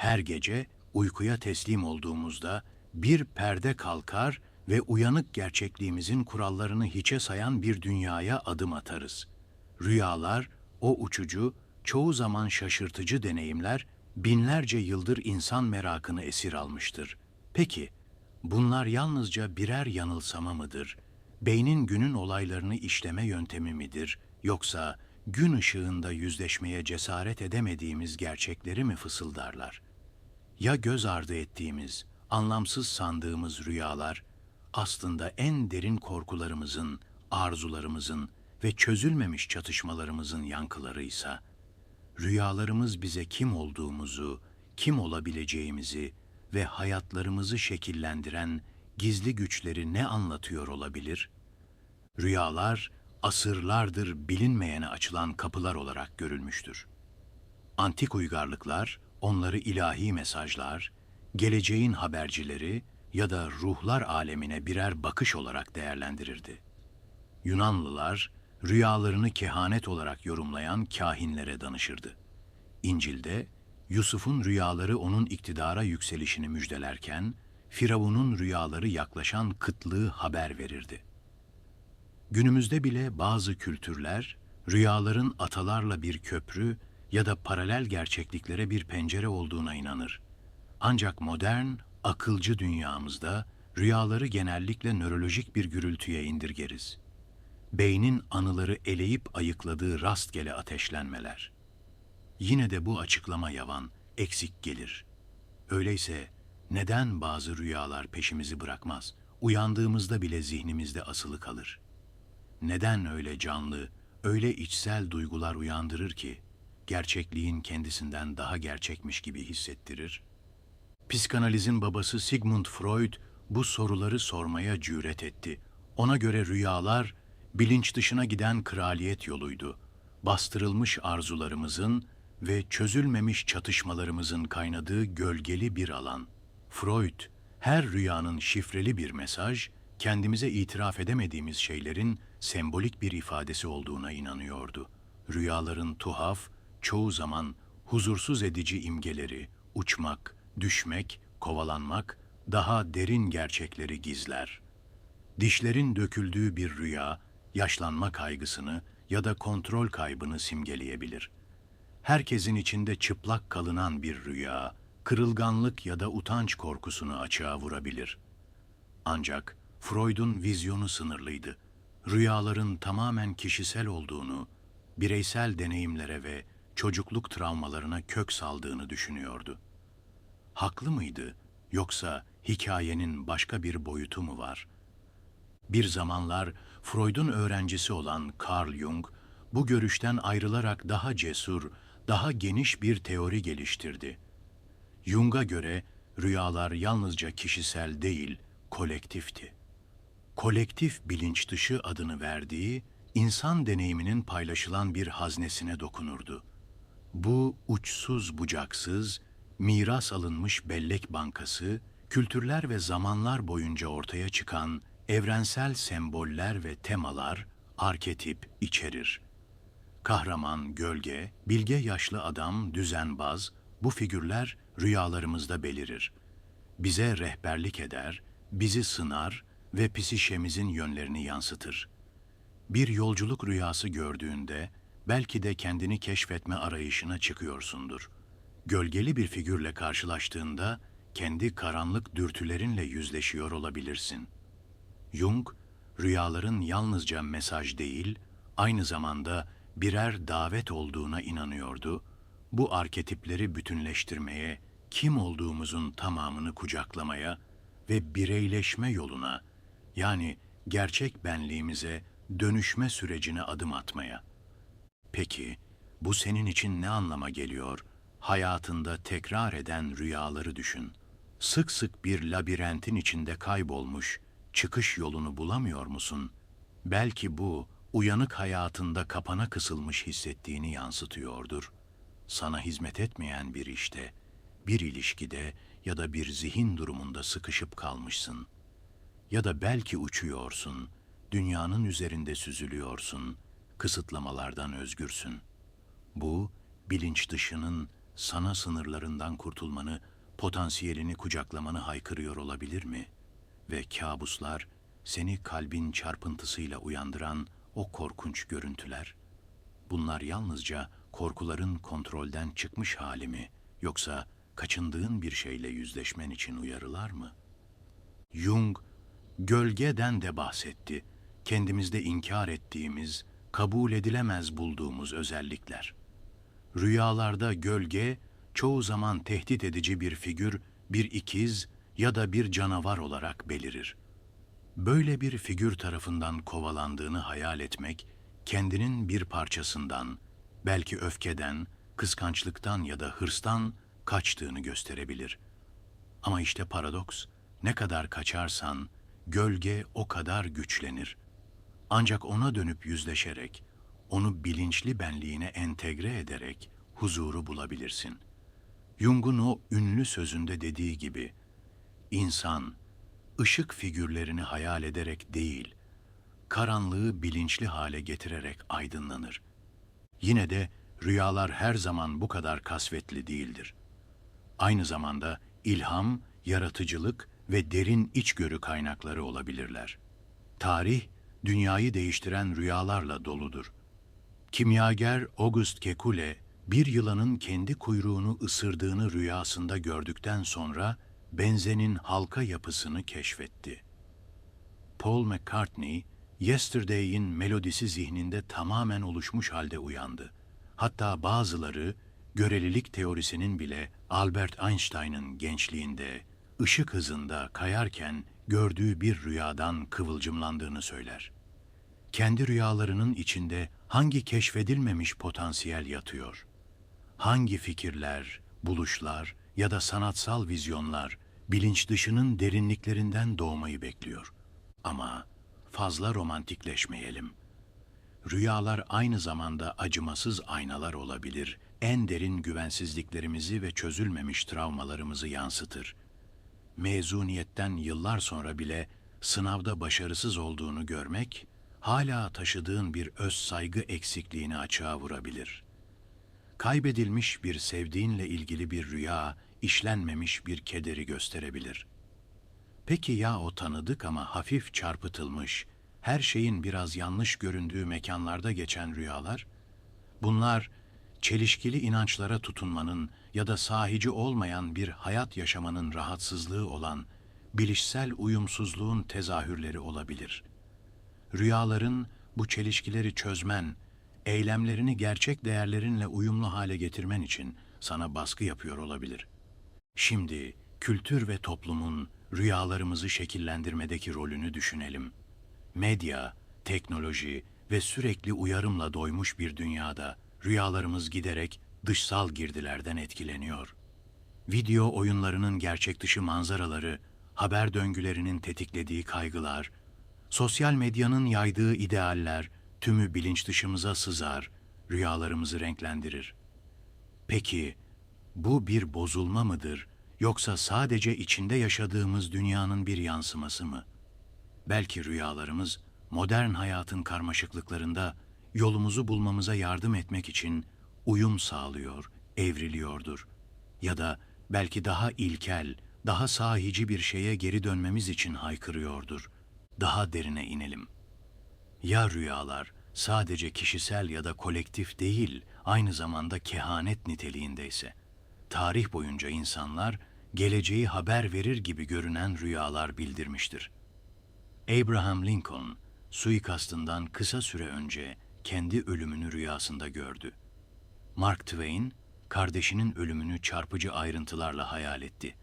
Her gece uykuya teslim olduğumuzda bir perde kalkar ve uyanık gerçekliğimizin kurallarını hiçe sayan bir dünyaya adım atarız. Rüyalar, o uçucu, çoğu zaman şaşırtıcı deneyimler binlerce yıldır insan merakını esir almıştır. Peki, bunlar yalnızca birer yanılsama mıdır? Beynin günün olaylarını işleme yöntemi midir? Yoksa gün ışığında yüzleşmeye cesaret edemediğimiz gerçekleri mi fısıldarlar? Ya göz ardı ettiğimiz, anlamsız sandığımız rüyalar aslında en derin korkularımızın, arzularımızın ve çözülmemiş çatışmalarımızın yankılarıysa, rüyalarımız bize kim olduğumuzu, kim olabileceğimizi ve hayatlarımızı şekillendiren gizli güçleri ne anlatıyor olabilir? Rüyalar asırlardır bilinmeyene açılan kapılar olarak görülmüştür. Antik uygarlıklar onları ilahi mesajlar, geleceğin habercileri ya da ruhlar alemine birer bakış olarak değerlendirirdi. Yunanlılar rüyalarını kehanet olarak yorumlayan kahinlere danışırdı. İncil'de Yusuf'un rüyaları onun iktidara yükselişini müjdelerken, Firavun'un rüyaları yaklaşan kıtlığı haber verirdi. Günümüzde bile bazı kültürler rüyaların atalarla bir köprü ya da paralel gerçekliklere bir pencere olduğuna inanır. Ancak modern, akılcı dünyamızda rüyaları genellikle nörolojik bir gürültüye indirgeriz. Beynin anıları eleyip ayıkladığı rastgele ateşlenmeler. Yine de bu açıklama yavan, eksik gelir. Öyleyse neden bazı rüyalar peşimizi bırakmaz, uyandığımızda bile zihnimizde asılı kalır? Neden öyle canlı, öyle içsel duygular uyandırır ki, gerçekliğin kendisinden daha gerçekmiş gibi hissettirir? Psikanalizin babası Sigmund Freud bu soruları sormaya cüret etti. Ona göre rüyalar bilinç dışına giden kraliyet yoluydu. Bastırılmış arzularımızın ve çözülmemiş çatışmalarımızın kaynadığı gölgeli bir alan. Freud, her rüyanın şifreli bir mesaj, kendimize itiraf edemediğimiz şeylerin sembolik bir ifadesi olduğuna inanıyordu. Rüyaların tuhaf, çoğu zaman huzursuz edici imgeleri, uçmak, düşmek, kovalanmak, daha derin gerçekleri gizler. Dişlerin döküldüğü bir rüya, yaşlanma kaygısını ya da kontrol kaybını simgeleyebilir. Herkesin içinde çıplak kalınan bir rüya, kırılganlık ya da utanç korkusunu açığa vurabilir. Ancak Freud'un vizyonu sınırlıydı. Rüyaların tamamen kişisel olduğunu, bireysel deneyimlere ve çocukluk travmalarına kök saldığını düşünüyordu. Haklı mıydı yoksa hikayenin başka bir boyutu mu var? Bir zamanlar Freud'un öğrencisi olan Carl Jung bu görüşten ayrılarak daha cesur, daha geniş bir teori geliştirdi. Jung'a göre rüyalar yalnızca kişisel değil, kolektifti. Kolektif bilinç dışı adını verdiği insan deneyiminin paylaşılan bir haznesine dokunurdu. Bu uçsuz bucaksız, miras alınmış bellek bankası, kültürler ve zamanlar boyunca ortaya çıkan evrensel semboller ve temalar, arketip içerir. Kahraman, gölge, bilge yaşlı adam, düzenbaz, bu figürler rüyalarımızda belirir. Bize rehberlik eder, bizi sınar ve psişemizin yönlerini yansıtır. Bir yolculuk rüyası gördüğünde belki de kendini keşfetme arayışına çıkıyorsundur. Gölgeli bir figürle karşılaştığında kendi karanlık dürtülerinle yüzleşiyor olabilirsin. Jung, rüyaların yalnızca mesaj değil, aynı zamanda birer davet olduğuna inanıyordu. Bu arketipleri bütünleştirmeye, kim olduğumuzun tamamını kucaklamaya ve bireyleşme yoluna, yani gerçek benliğimize dönüşme sürecine adım atmaya. Peki, bu senin için ne anlama geliyor? Hayatında tekrar eden rüyaları düşün. Sık sık bir labirentin içinde kaybolmuş, çıkış yolunu bulamıyor musun? Belki bu, uyanık hayatında kapana kısılmış hissettiğini yansıtıyordur. Sana hizmet etmeyen bir işte, bir ilişkide ya da bir zihin durumunda sıkışıp kalmışsın. Ya da belki uçuyorsun, dünyanın üzerinde süzülüyorsun, kısıtlamalardan özgürsün. Bu, bilinç dışının sana sınırlarından kurtulmanı, potansiyelini kucaklamanı haykırıyor olabilir mi? Ve kabuslar, seni kalbin çarpıntısıyla uyandıran o korkunç görüntüler, bunlar yalnızca korkuların kontrolden çıkmış hali mi, yoksa kaçındığın bir şeyle yüzleşmen için uyarılar mı? Jung, gölgeden de bahsetti. Kendimizde inkar ettiğimiz, kabul edilemez bulduğumuz özellikler. Rüyalarda gölge, çoğu zaman tehdit edici bir figür, bir ikiz ya da bir canavar olarak belirir. Böyle bir figür tarafından kovalandığını hayal etmek, kendinin bir parçasından, belki öfkeden, kıskançlıktan ya da hırstan kaçtığını gösterebilir. Ama işte paradoks, ne kadar kaçarsan, gölge o kadar güçlenir. Ancak ona dönüp yüzleşerek, onu bilinçli benliğine entegre ederek huzuru bulabilirsin. Jung'un o ünlü sözünde dediği gibi, insan, ışık figürlerini hayal ederek değil, karanlığı bilinçli hale getirerek aydınlanır. Yine de rüyalar her zaman bu kadar kasvetli değildir. Aynı zamanda ilham, yaratıcılık ve derin içgörü kaynakları olabilirler. Tarih, dünyayı değiştiren rüyalarla doludur. Kimyager August Kekule, bir yılanın kendi kuyruğunu ısırdığını rüyasında gördükten sonra benzenin halka yapısını keşfetti. Paul McCartney, Yesterday'in melodisi zihninde tamamen oluşmuş halde uyandı. Hatta bazıları, görelilik teorisinin bile Albert Einstein'ın gençliğinde, ışık hızında kayarken gördüğü bir rüyadan kıvılcımlandığını söyler. Kendi rüyalarının içinde hangi keşfedilmemiş potansiyel yatıyor? Hangi fikirler, buluşlar ya da sanatsal vizyonlar bilinç dışının derinliklerinden doğmayı bekliyor? Ama fazla romantikleşmeyelim. Rüyalar aynı zamanda acımasız aynalar olabilir, en derin güvensizliklerimizi ve çözülmemiş travmalarımızı yansıtır. Mezuniyetten yıllar sonra bile sınavda başarısız olduğunu görmek, hala taşıdığın bir öz saygı eksikliğini açığa vurabilir. Kaybedilmiş bir sevdiğinle ilgili bir rüya, işlenmemiş bir kederi gösterebilir. Peki ya o tanıdık ama hafif çarpıtılmış, her şeyin biraz yanlış göründüğü mekanlarda geçen rüyalar? Bunlar çelişkili inançlara tutunmanın ya da sahici olmayan bir hayat yaşamanın rahatsızlığı olan bilişsel uyumsuzluğun tezahürleri olabilir. Rüyaların bu çelişkileri çözmen, eylemlerini gerçek değerlerinle uyumlu hale getirmen için sana baskı yapıyor olabilir. Şimdi kültür ve toplumun rüyalarımızı şekillendirmedeki rolünü düşünelim. Medya, teknoloji ve sürekli uyarımla doymuş bir dünyada rüyalarımız giderek dışsal girdilerden etkileniyor. Video oyunlarının gerçek dışı manzaraları, haber döngülerinin tetiklediği kaygılar, sosyal medyanın yaydığı idealler tümü bilinç dışımıza sızar, rüyalarımızı renklendirir. Peki bu bir bozulma mıdır yoksa sadece içinde yaşadığımız dünyanın bir yansıması mı? Belki rüyalarımız modern hayatın karmaşıklıklarında yolumuzu bulmamıza yardım etmek için uyum sağlıyor, evriliyordur. Ya da belki daha ilkel, daha sahici bir şeye geri dönmemiz için haykırıyordur. Daha derine inelim. Ya rüyalar sadece kişisel ya da kolektif değil, aynı zamanda kehanet niteliğindeyse? Tarih boyunca insanlar geleceği haber verir gibi görünen rüyalar bildirmiştir. Abraham Lincoln suikastından kısa süre önce kendi ölümünü rüyasında gördü. Mark Twain kardeşinin ölümünü çarpıcı ayrıntılarla hayal etti.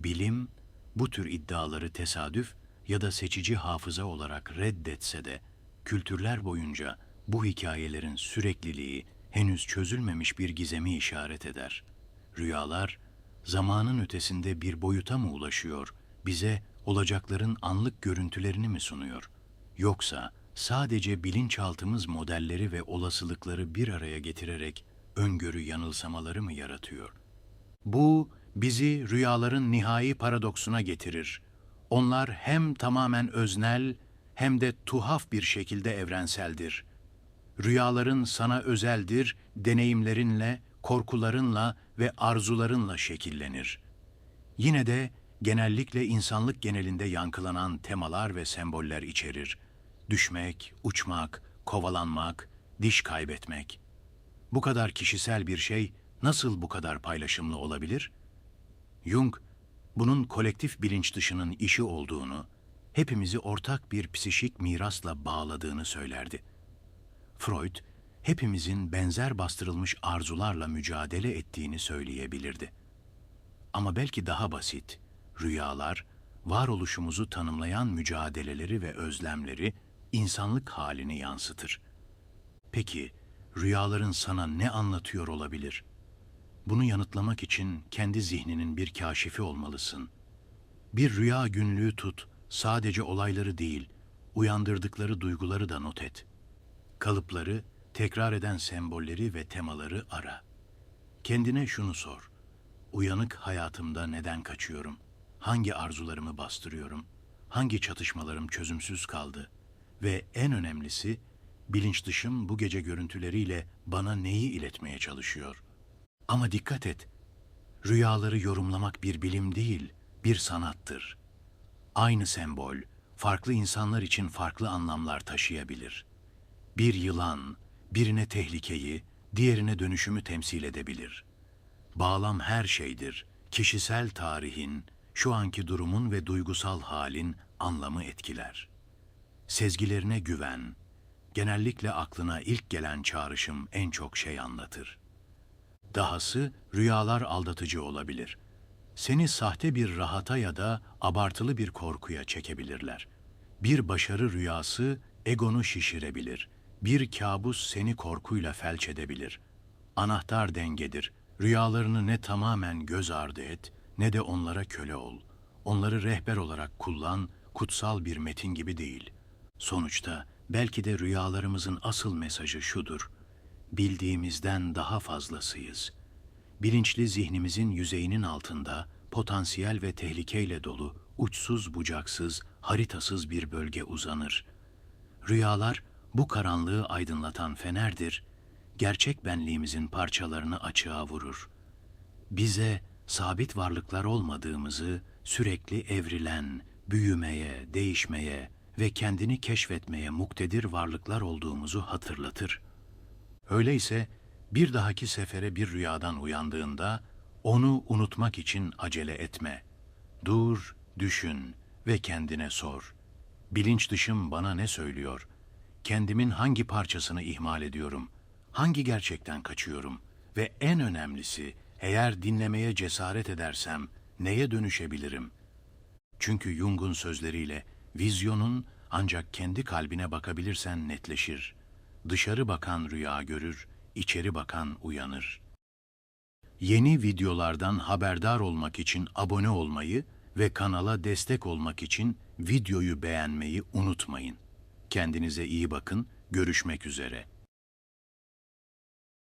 Bilim bu tür iddiaları tesadüf ya da seçici hafıza olarak reddetse de kültürler boyunca bu hikayelerin sürekliliği henüz çözülmemiş bir gizemi işaret eder. Rüyalar zamanın ötesinde bir boyuta mı ulaşıyor, bize olacakların anlık görüntülerini mi sunuyor? Yoksa sadece bilinçaltımız modelleri ve olasılıkları bir araya getirerek öngörü yanılsamaları mı yaratıyor? Bu bizi rüyaların nihai paradoksuna getirir. Onlar hem tamamen öznel hem de tuhaf bir şekilde evrenseldir. Rüyaların sana özeldir, deneyimlerinle korkularınla ve arzularınla şekillenir. Yine de genellikle insanlık genelinde yankılanan temalar ve semboller içerir. Düşmek, uçmak, kovalanmak, diş kaybetmek. Bu kadar kişisel bir şey nasıl bu kadar paylaşımlı olabilir? Jung, bunun kolektif bilinç dışının işi olduğunu, hepimizi ortak bir psişik mirasla bağladığını söylerdi. Freud, hepimizin benzer bastırılmış arzularla mücadele ettiğini söyleyebilirdi. Ama belki daha basit, rüyalar, varoluşumuzu tanımlayan mücadeleleri ve özlemleri insanlık halini yansıtır. Peki, rüyaların sana ne anlatıyor olabilir? Bunu yanıtlamak için kendi zihninin bir kaşifi olmalısın. Bir rüya günlüğü tut, sadece olayları değil, uyandırdıkları duyguları da not et. Kalıpları, tekrar eden sembolleri ve temaları ara. Kendine şunu sor. Uyanık hayatımda neden kaçıyorum? Hangi arzularımı bastırıyorum? Hangi çatışmalarım çözümsüz kaldı? Ve en önemlisi, bilinç dışım bu gece görüntüleriyle bana neyi iletmeye çalışıyor? Ama dikkat et, rüyaları yorumlamak bir bilim değil, bir sanattır. Aynı sembol, farklı insanlar için farklı anlamlar taşıyabilir. Bir yılan, birine tehlikeyi, diğerine dönüşümü temsil edebilir. Bağlam her şeydir. Kişisel tarihin, şu anki durumun ve duygusal halin anlamı etkiler. Sezgilerine güven. Genellikle aklına ilk gelen çağrışım en çok şey anlatır. Dahası rüyalar aldatıcı olabilir. Seni sahte bir rahata ya da abartılı bir korkuya çekebilirler. Bir başarı rüyası egonu şişirebilir. Bir kabus seni korkuyla felç edebilir. Anahtar dengedir. Rüyalarını ne tamamen göz ardı et, ne de onlara köle ol. Onları rehber olarak kullan, kutsal bir metin gibi değil. Sonuçta belki de rüyalarımızın asıl mesajı şudur. Bildiğimizden daha fazlasıyız. Bilinçli zihnimizin yüzeyinin altında potansiyel ve tehlikeyle dolu, uçsuz bucaksız, haritasız bir bölge uzanır. Rüyalar bu karanlığı aydınlatan fenerdir, gerçek benliğimizin parçalarını açığa vurur. Bize sabit varlıklar olmadığımızı, sürekli evrilen, büyümeye, değişmeye ve kendini keşfetmeye muktedir varlıklar olduğumuzu hatırlatır. Öyleyse bir dahaki sefere bir rüyadan uyandığında onu unutmak için acele etme. Dur, düşün ve kendine sor. Bilinç dışım bana ne söylüyor? Kendimin hangi parçasını ihmal ediyorum? Hangi gerçekten kaçıyorum? Ve en önemlisi, eğer dinlemeye cesaret edersem neye dönüşebilirim? Çünkü Jung'un sözleriyle vizyonun ancak kendi kalbine bakabilirsen netleşir. Dışarı bakan rüya görür, içeri bakan uyanır. Yeni videolardan haberdar olmak için abone olmayı ve kanala destek olmak için videoyu beğenmeyi unutmayın. Kendinize iyi bakın, görüşmek üzere.